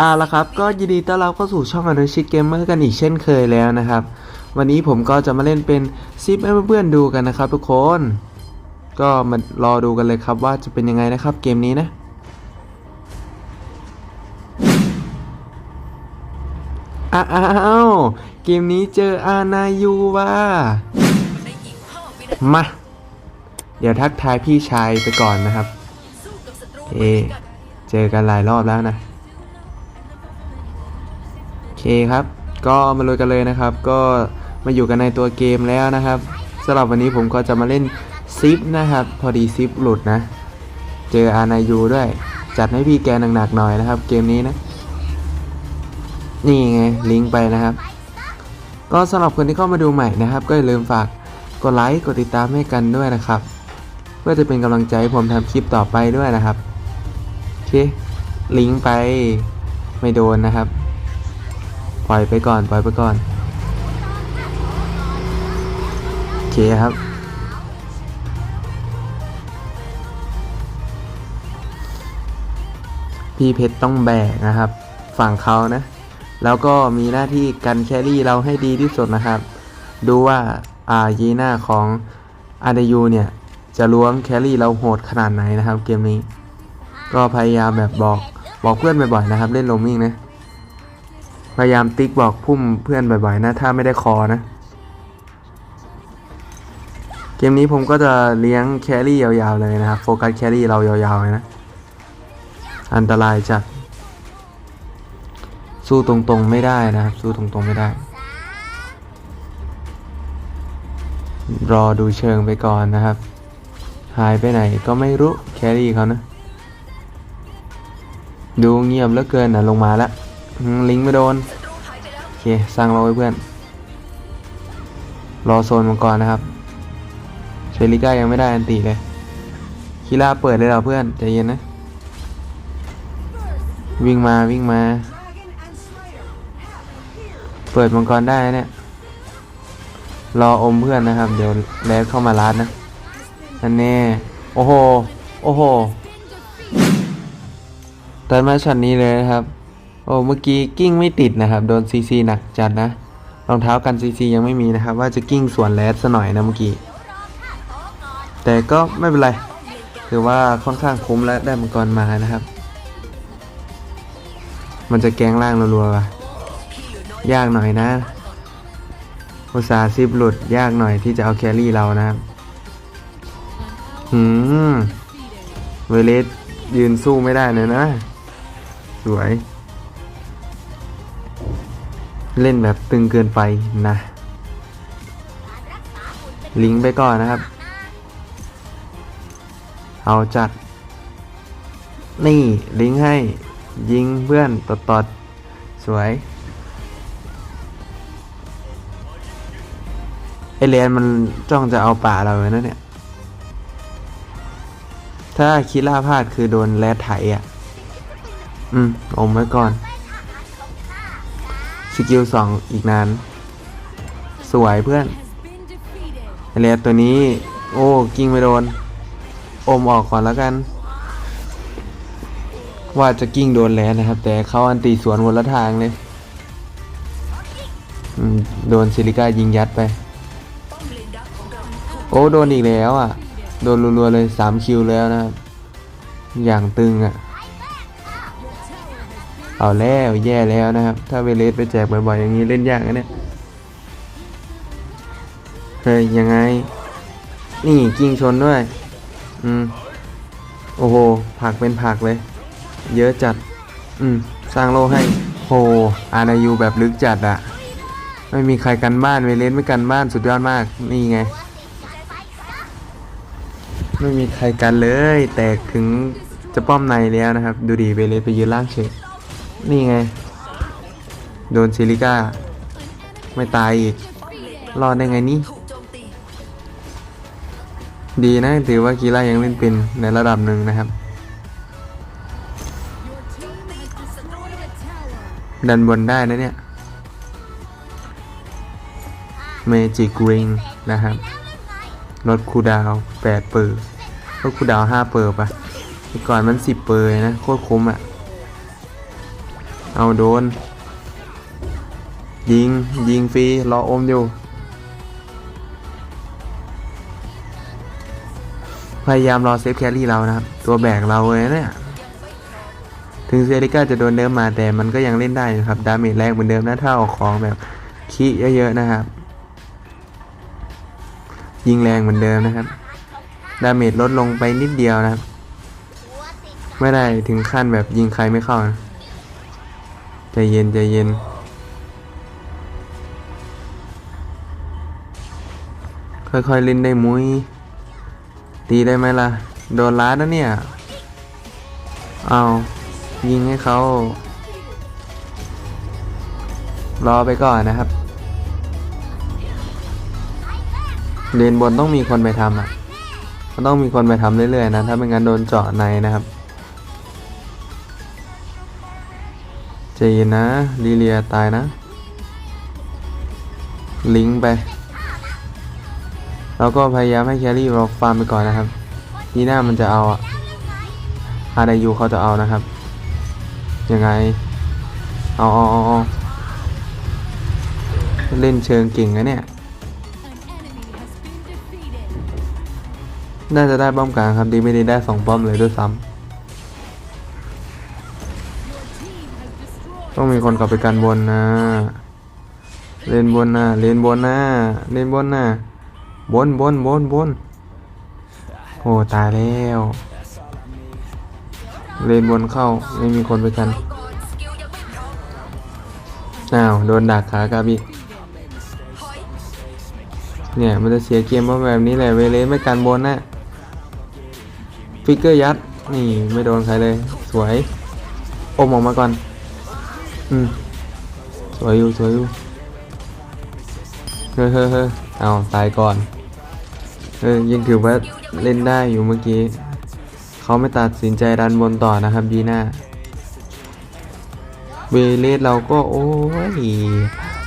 เอาละครับก็ยินดีต้อนรับเข้าสู่ช่องอนุชิตเกมเมอร์กันอีกเช่นเคยแล้วนะครับ วันนี้ผมก็จะมาเล่นเป็นซิปให้เพื่อนๆดูกันนะครับ ทุกคน ก็มารอดูกันเลยครับว่าจะเป็นยังไงนะครับเกมนี้นะ อ้าวเกมนี้เจออานายูว่ะมา เดี๋ยวทักทายพี่ชายไปก่อนนะครับ เอ เจอกันหลายรอบแล้วนะ คครับ ก็มาลุยกันเลยนะครับ ก็มาอยู่กันในตัวเกมแล้วนะครับสำหรับวันนี้ผมก็จะมาเล่นซิปนะครับ พอดีซิปหลุดนะ เจออานายูด้วย จัดให้พี่แกหนักๆหน่อยนะครับ เกมนี้นะ นี่ไงลิงก์ไปนะครับ ก็สำหรับคนที่เข้ามาดูใหม่นะครับ ก็อย่าลืมฝากกดไลค์กดติดตามให้กันด้วยนะครับ เพื่อจะเป็นกำลังใจให้ผมทำคลิปต่อไปด้วยนะครับโอเคลิงก์ไปไม่โดนนะครับ ปล่อยไปก่อนปล่อยไปก่อนโอเคครับ พี่เพชรต้องแบกนะครับ ฝั่งเขานะ แล้วก็มีหน้าที่กันแครี่เราให้ดีที่สุดนะครับ ดูว่าอายีน่าของอาดยูเนี่ย จะล้วงแครี่เราโหดขนาดไหนนะครับเกมนี้ ก็พยายามแบบบอกบอกเพื่อนบ่อยๆนะครับ เล่นโรมมิ่งนะ พยายามติ๊กบอกพุ่มเพื่อนบ่อยๆนะ ถ้าไม่ได้คอนะ เกมนี้ผมก็จะเลี้ยงแครี่ยาวๆเลยนะครับโฟกัสแครี่เรายาวๆเลยนะ อันตรายจัดสู้ตรงๆไม่ได้นะครับ สู้ตรงๆไม่ได้ รอดูเชิงไปก่อนนะครับ หายไปไหนก็ไม่รู้แครี่เขานะ ดูเงียบเหลือเกินนะลงมาแล้ว ลิงไม่โดน โอเค สร้างรอไว้เพื่อน รอโซนมังกรนะครับ เชลิก้ายังไม่ได้อันตีเลยคีล่าเปิดเลยเหราเพื่อน ใจเย็นนะ วิ่งมาวิ่งมา เปิดมังกรได้เนี่ย รออมเพื่อนนะครับ เดี๋ยวแลดเข้ามาลัดนะนั่นแน่โอ้โห โอ้โหตัดมาช็อตนี้เลยนะครับ โอ้เมื่อกี้กิ้งไม่ติดนะครับ โดนซีซีหนักจัดนะรองเท้ากันซีซียังไม่มีนะครับ ว่าจะกิ้งสวนแลดซะหน่อยนะเมื่อกี้ แต่ก็ไม่เป็นไรถือว่าค่อนข้างคุ้มและได้มังกรมานะครับ มันจะแกงล่างรัวๆว่ะยากหน่อยนะ อุตสาห์ซิบหลุดยากหน่อยที่จะเอาแครี่เรานะครับหืมเวเลสยืนสู้ไม่ได้เลยนะ สวย เล่นแบบตึงเกินไปนะ ลิงก์ไปก่อนนะครับ เอาจัด นี่ลิงก์ให้ยิงเพื่อนตดตดสวยไอเลียนมันจ้องจะเอาป่าเราเลยนะเนี่ย ถ้าคิดล่าพลาดคือโดนแรดไถอะ อืมอมไว้ก่อน สกิลสองอีกนาน สวยเพื่อนไอเลตัวนี้ โอ้ กิ้งไม่โดน อมออกก่อนแล้วกัน ว่าจะกิ้งโดนแล้วนะครับ แต่เขาอันตีสวนคนละทางเลยโดนซิลิก้ายิงยัดไป โอ้โดนอีกแล้วอะ โดนรัวๆเลยสามคิวแล้วนะครับ อย่างตึงอะ เอาแล้วแย่แล้วนะครับ ถ้าเวเลสไปแจกบ่อยๆอย่างนี้เล่นยากนะเนี่ยเฮ้ยยังไง นี่กิ้งชนด้วย อืม โอ้โห ผักเป็นผักเลย เยอะจัด อืม สร้างโลให้โหอานายูแบบลึกจัดอะไม่มีใครกันบ้านเวเลสไม่กันบ้านสุดยอดมาก นี่ไง ไม่มีใครกันเลย แต่ถึงจะป้อมในแล้วนะครับ ดูดีเวเลสไปยืนล่างเฉย นี่ไง โดนซิลิก้า ไม่ตายอีก รอดได้ไงนี่ ดีนะถือว่ากีฬายังเล่นเป็นในระดับหนึ่งนะครับ ดันบนได้นะเนี่ย Magic Ring นะครับ ลดคูดาว 8 เปอร์ลดคูดาว 5 เปอร์ปะเมื่อก่อนมัน 10 เปอร์นะ โคตรคุ้มอะ่ะ เอาโดน ยิง ยิงฟรี รออมอยู่ พยายามรอเซฟแครี่เรานะครับ ตัวแบกเราเลยเนี่ย ถึงเซริก้าจะโดนเดิมมาแต่มันก็ยังเล่นได้นะครับ ดาเมจแรงเหมือนเดิมนะถ้าออกของแบบคีเยอะๆนะครับ ยิงแรงเหมือนเดิมนะครับ ดาเมจลดลงไปนิดเดียวนะครับ ไม่ได้ถึงขั้นแบบยิงใครไม่เข้านะ ใจเย็นใจเย็นค่อยๆเล่นได้มุ้ย ตีได้ไหมล่ะ โดนล้านะเนี่ย เอายิงให้เขา รอไปก่อนนะครับ เลนบนต้องมีคนไปทำอะมันต้องมีคนไปทำเรื่อยๆนะ ถ้าไม่งั้นโดนเจาะในนะครับ ใจเย็นนะลีเลียตายนะ ลิงไป แล้วก็พยายามให้แครี่เราฟาร์มไปก่อนนะครับนีหน้ามันจะเอาอะอาไดยูเขาจะเอานะครับ ยังไง เอาเอาเอาเล่นเชิงเก่งนะเนี่ย น่าจะได้ป้อมกลางครับดีไม่ดีได้สองป้อมเลยด้วยซ้ำ ต้องมีคนกลับไปกันบนนะ เล่นบนนะเล่นบนนะเล่นบนนะบนบนบนบนโอ้ตายแล้ว เล่นบนเข้าไม่มีคนไปกันอ้าวโดนดักขากาบิเนี่ยมันจะเสียเกมเพราะแบบนี้แหละเวเลสไม่กันบนนะฟิกเกอร์ยัด นี่ไม่โดนใครเลย สวย อมออกมาก่อน อืมสวยอยู่สวยอยู่เฮ้ยเฮ้ยเฮ้ยเอาตายก่อนเออยังถือว่าเล่นได้อยู่เมื่อกี้ เขาไม่ตัดสินใจดันบนต่อนะครับดีน่าเวเลสเราก็โอ้ย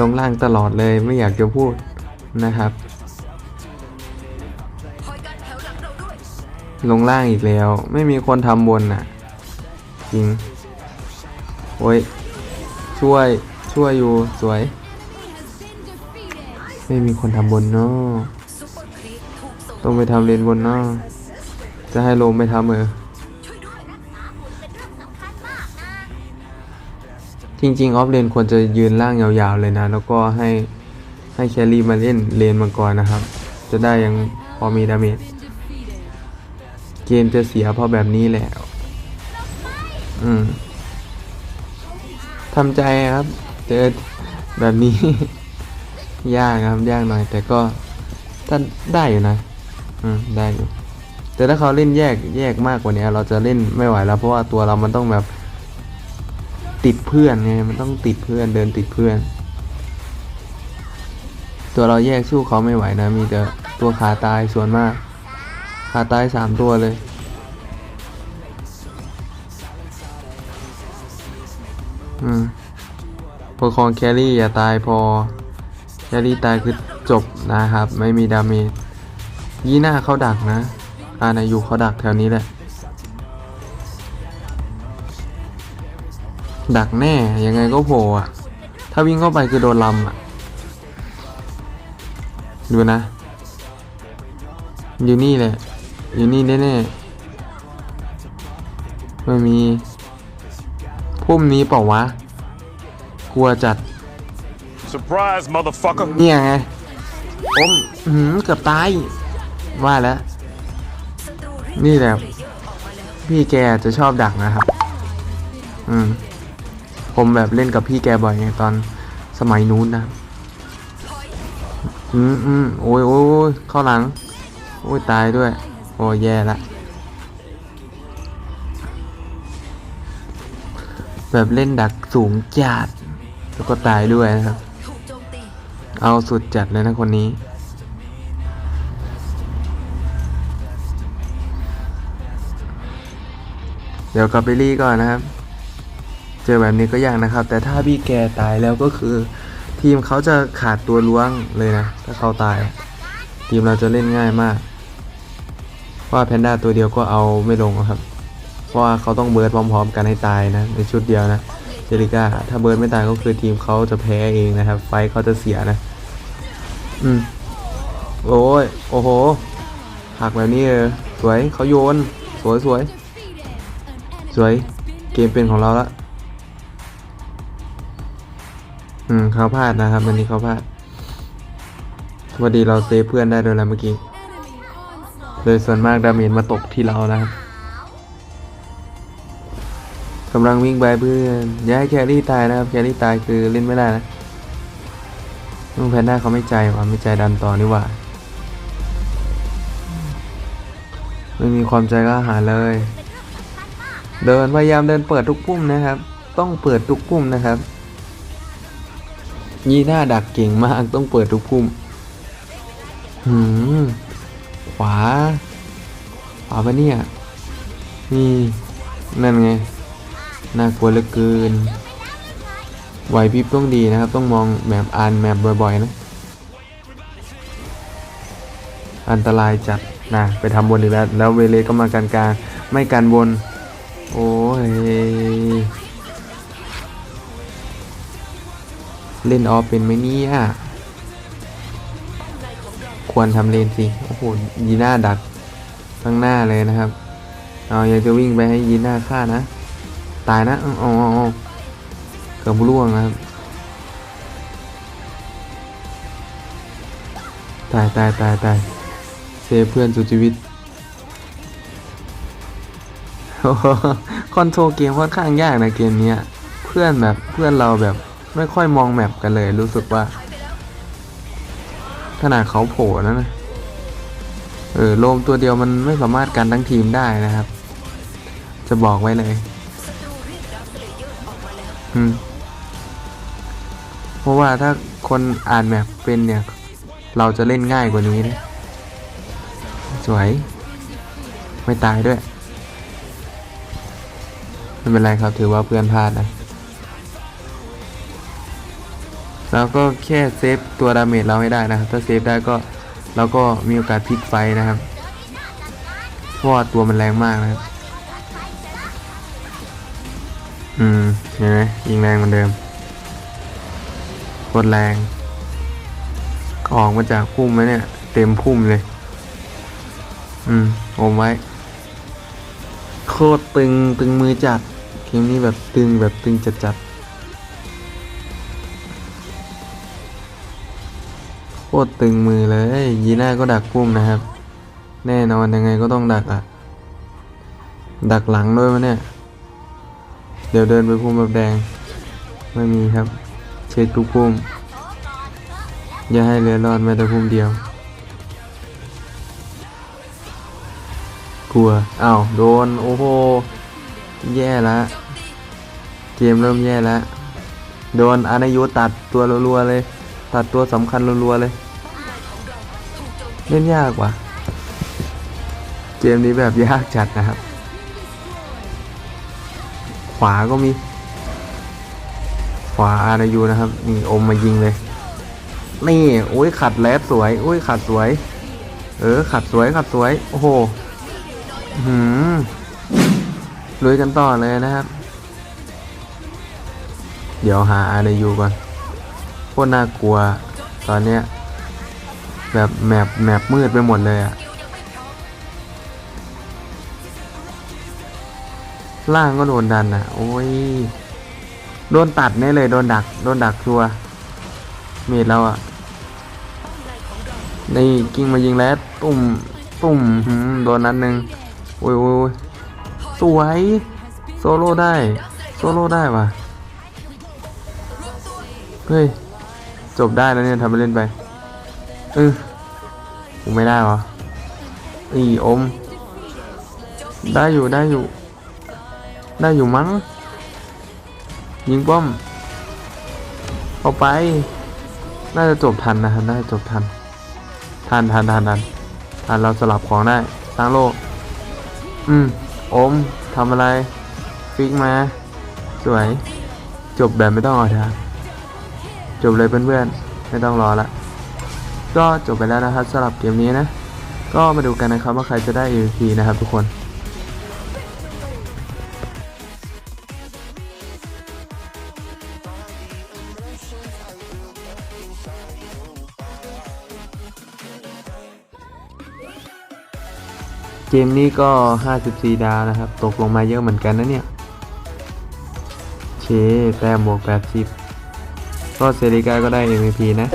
ลงล่างตลอดเลยไม่อยากจะพูดนะครับ ลงล่างอีกแล้ว ไม่มีคนทำบนน่ะ จริง โอ้ย ช่วย ช่วยอยู่ สวย ไม่มีคนทำบนเนาะต้องไปทำเลนบนเนาะจะให้ลงไปทำเออจริงๆ ออฟเลนควรจะยืนล่างยาวๆเลยนะ แล้วก็ให้ให้แครี่มาเล่นเลนมังกรนะครับ จะได้ยังพอมีดาเมจเกมจะเสียเพราะแบบนี้แหละอืม ทำใจครับ เจอแบบนี้ ยากครับยากหน่อย แต่ก็ถ้าได้อยู่นะ อืมได้อยู่ แต่ถ้าเขาเล่นแยกแยกมากกว่านี้เราจะเล่นไม่ไหวแล้ว เพราะว่าตัวเรามันต้องแบบ ติดเพื่อนไงมันต้องติดเพื่อนเดินติดเพื่อน ตัวเราแยกสู้เขาไม่ไหวนะ มีแต่ตัวขาตายส่วนมาก ขาตายสามตัวเลย อืมประคองแครี่อย่าตายพอ แครี่ตายคือจบนะครับ ไม่มีดาเมจยี่หน้าเขาดักนะ อานายูเขาดักแถวนี้แหละ ดักแน่ ยังไงก็โผล่อะถ้าวิ่งเข้าไปคือโดนลำอะดูนะ อยู่นี่แหละ อยู่นี่แน่ๆไม่มี พุ่มนี้เปล่าวะ กลัวจัด Surprise, motherfucker. เนี่ยไงอมอื้อหืมเกือบตาย ว่าแล้ว นี่แหละ พี่แกจะชอบดักนะครับ อืม ผมแบบเล่นกับพี่แกบ่อยไงตอนสมัยนู้นนะ อืมอืมโอ้ยโอ้ยโอ้ยเข้าหลัง โอ้ยตายด้วย โอ้ยแย่ละ แบบเล่นดักสูงจัดแล้วก็ตายด้วยนะครับ เอาสุดจัดเลยนะคนนี้ เดี๋ยวกับไปรีก่อนนะครับ เจอแบบนี้ก็ยากนะครับ แต่ถ้าพี่แกตายแล้วก็คือ ทีมเขาจะขาดตัวล้วงเลยนะ ถ้าเขาตาย ทีมเราจะเล่นง่ายมาก ว่าแพนด้าตัวเดียวก็เอาไม่ลงครับ ราะว่าเขาต้องเบิร์ดพร้อม ๆ กันให้ตายนะในชุดเดียวนะเจริก้าถ้าเบิร์นไม่ตายก็คือทีมเขาจะแพ้เองนะครับ ไฟเขาจะเสียนะ อืมโอ้ยโอ้โหหักแบบนี้เออสวยเขาโยน สวยสวยสวยเกมเป็นของเราละอืมเขาพลาดนะครับวันนี้เขาพลาดพอดีเราเซฟเพื่อนได้ด้วยแล้วเมื่อกี้โดยส่วนมากดาเมจมาตกที่เรานะครับ กำลังวิ่งไปเพื่อนอย่าให้แครี่ตายนะครับ แครี่ตายคือเล่นไม่ได้นะลุงแพนด้าเขาไม่ใจว่ะไม่ใจดันต่อนี่ว่าไม่มีความใจกล้าหาเลย เดินพยายามเดินเปิดทุกปุ่มนะครับ ต้องเปิดทุกปุ่มนะครับยีหน้าดักเก่งมากต้องเปิดทุกปุ่มหืมขวาขวาปะเนี่ยนี่นั่นไง น่ากลัวเหลือเกินไหวพริบต้องดีนะครับ ต้องมองแมปอ่านแมปบ่อยๆนะ อันตรายจัดนะไปทำบนอีกแล้ว แล้วเวเลก็มาการกลางไม่การบน โอ้ย เล่นออฟเป็นไหมเนี่ยควรทำเลนสิ โอ้โห ยีน่าดักข้างหน้าเลยนะครับ เอาอยากจะวิ่งไปให้ยีน่าฆ่านะ ตายนะอ๋อเกือบร่วงนะครับ ตายตายตายตายเซฟเพื่อนสุดชีวิตโอ้โหคอนโทรลเกมค่อนข้างยากนะเกมนี้เพื่อนแบบเพื่อนเราแบบไม่ค่อยมองแมปกันเลยรู้สึกว่า ขนาดเขาโผล่นะนะเออโลมตัวเดียวมันไม่สามารถกันทั้งทีมได้นะครับ จะบอกไว้เลย อืม เพราะว่าถ้าคนอ่านแมปเป็นเนี่ย เราจะเล่นง่ายกว่านี้นะสวย ไม่ตายด้วย ไม่เป็นไรครับถือว่าเพื่อนพลาดนะแล้วก็แค่เซฟตัวดาเมจเราให้ได้นะครับ ถ้าเซฟได้ก็เราก็มีโอกาสพลิกไฟนะครับ เพราะว่าตัวมันแรงมากนะครับ อืมเห็นไหมยิงแรงเหมือนเดิมโคตรแรงออกมาจากพุ่มไหมเนี่ย เต็มพุ่มเลย อืมอมไว้ โคตรตึงตึงมือจัดเกมนี้แบบตึงแบบตึงจัดจัดโคตรตึงมือเลยยีน่าก็ดักพุ่มนะครับ แน่นอนยังไงก็ต้องดักอะ ดักหลังด้วยวะเนี่ย เดี๋ยวเดินไปพุ่มแบบแดง ไม่มีครับ เช็คทุกพุ่ม อย่าให้เหลือรอดแม้แต่พุ่มเดียว กลัวอ้าวโดน โอ้โห แย่ละ เกมเริ่มแย่แล้วโดนอานายุตัดตัวรัวๆเลย ตัดตัวสำคัญรัวๆเลย เล่นยากว่ะ เกมนี้แบบยากจัดนะครับาก็มี ขวาอานายุนะครับ นี่อมมายิงเลย นี่โอ้ยขัดแลดสวยโอ้ยขัดสวย เออ ขัดสวยขัดสวย โอ้โหหืมลุยกันต่อเลยนะครับ เดี๋ยวหาอารายูก่อนโคตรน่ากลัว ตอนเนี้ยแบบแมปแมปมืดไปหมดเลยอะ ล่างก็โดนดันอะ โอ้ย โดนตัดแน่เลยโดนดัก โดนดักชัวเมดเราอะ นี่กิ้งมายิงแล้วตุ่มตุ่มโดนนัดหนึ่งโอ้ยโอ้ยโอ้ยสวย โซโล่ได้ โซโล่ได้ว่ะ เฮ้ย จบได้แล้วเนี่ยทำไปเล่นไปเออกูไม่ได้วะอีอม ได้อยู่ได้อยู่ ได้อยู่มั้ง ยิงป้อม เอาไป น่าจะจบทันนะครับน่าจะจบทัน ทันทันทันทันทันเราสลับของได้สร้างโลก อืมอมทำอะไร ฟิกมา สวย จบแบบไม่ต้องเอาทางจบเลยเพื่อนๆ ไม่ต้องรอละ ก็จบไปแล้วนะครับสำหรับเกมนี้นะ ก็มาดูกันนะครับว่าใครจะได้ MVP นะครับทุกคน กมนี้ก็ 54 ดาวนะครับ ตกลงมาเยอะเหมือนกันนะเนี่ยเคแต้มบวก 80 ก็เซริกาก็ได้ MVP นะ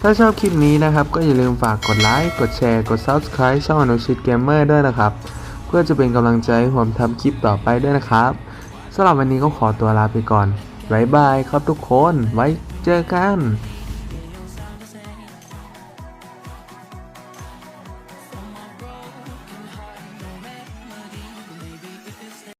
ถ้าชอบคลิปนี้นะครับ ก็อย่าลืมฝากกดไลค์ กดแชร์ กด Subscribe ช่องอนุชิตเกมเมอร์ด้วยนะครับ เพื่อจะเป็นกำลังใจให้ผมทำคลิปต่อไปด้วยนะครับสำหรับวันนี้ก็ขอตัวลาไปก่อนบ๊ายบายครับทุกคน ไว้เจอกัน